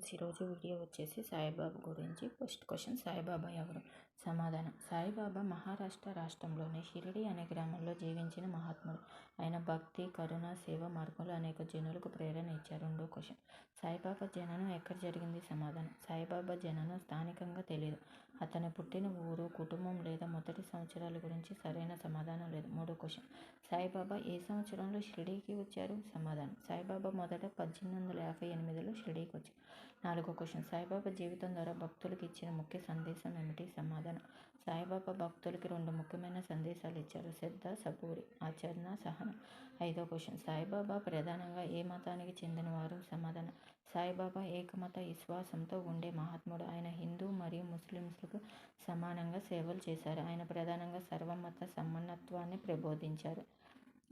ఈరోజు వీడియో వచ్చేసి సాయిబాబా గురించి ఫస్ట్ క్వశ్చన్ సాయిబాబా ఎవరు? సమాధానం. సాయిబాబా మహారాష్ట్ర రాష్ట్రంలోని షిరిడి అనే గ్రామంలో జీవించిన మహాత్ముడు. ఆయన భక్తి కరుణ సేవ మార్గంలో అనేక జనులకు ప్రేరణ ఇచ్చారు. రెండో క్వశ్చన్. సాయిబాబా జననం ఎక్కడ జరిగింది? సమాధానం. సాయిబాబా జననం స్థానికంగా తెలియదు అతను పుట్టిన ఊరు కుటుంబం లేదా మొదటి సంవత్సరాల గురించి సరైన సమాధానం లేదు. మూడో క్వశ్చన్. సాయిబాబా ఏ సంవత్సరంలో షిరిడీకి వచ్చారు? సమాధానం. సాయిబాబా మొదట పద్దెనిమిది వందల యాభై ఎనిమిదిలో షిరిడీకి వచ్చారు. నాలుగో క్వశ్చన్. సాయిబాబా జీవితం ద్వారా భక్తులకు ఇచ్చిన ముఖ్య సందేశం ఏమిటి? సమాధానం. సాయిబాబా భక్తులకి రెండు ముఖ్యమైన సందేశాలు ఇచ్చారు. శ్రద్ధ సబూరి ఆచరణ సహనం. ఐదో క్వశ్చన్. సాయిబాబా ప్రధానంగా ఏ మతానికి చెందినవారు? సమాధానం. సాయిబాబా ఏకమత విశ్వాసంతో ఉండే మహాత్ముడు. ఆయన హిందూ మరియు ముస్లిమ్స్లకు సమానంగా సేవలు చేశారు. ఆయన ప్రధానంగా సర్వమత సమానత్వాన్ని ప్రబోధించారు.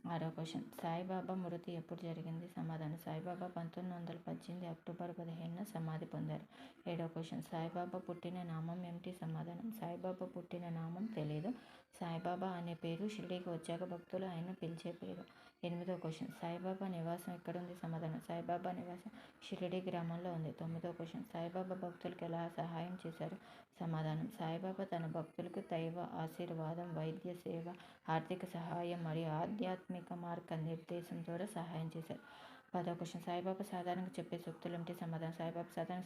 ఆరో క్వశ్చన్. సాయిబాబా మృతి ఎప్పుడు జరిగింది? సమాధానం. సాయిబాబా పంతొమ్మిది వందల పద్దెనిమిది అక్టోబర్ పదిహేనున సమాధి పొందారు. ఏడో క్వశ్చన్. సాయిబాబా పుట్టిన నామం ఏమిటి? సమాధానం. సాయిబాబా పుట్టిన నామం తెలియదు సాయిబాబా అనే పేరు షిరిడీకి వచ్చాక భక్తులు ఆయన పిలిచే పేరు. ఎనిమిదో క్వశ్చన్. సాయిబాబా నివాసం ఎక్కడుంది? సమాధానం. సాయిబాబా నివాసం షిరిడి గ్రామంలో ఉంది. తొమ్మిదో క్వశ్చన్. సాయిబాబా భక్తులకు ఎలా సహాయం చేశారు? సమాధానం. సాయిబాబా తన భక్తులకు దైవ ఆశీర్వాదం వైద్య సేవ ఆర్థిక సహాయం మరియు ఆధ్యాత్మిక మార్గ నిర్దేశం ద్వారా సహాయం చేశారు. పదో క్వశ్చన్. సాయిబాబా సాధారణంగా చెప్పే సూక్తులు ఏమిటి సమాధానం. సాయిబాబా సాధారణ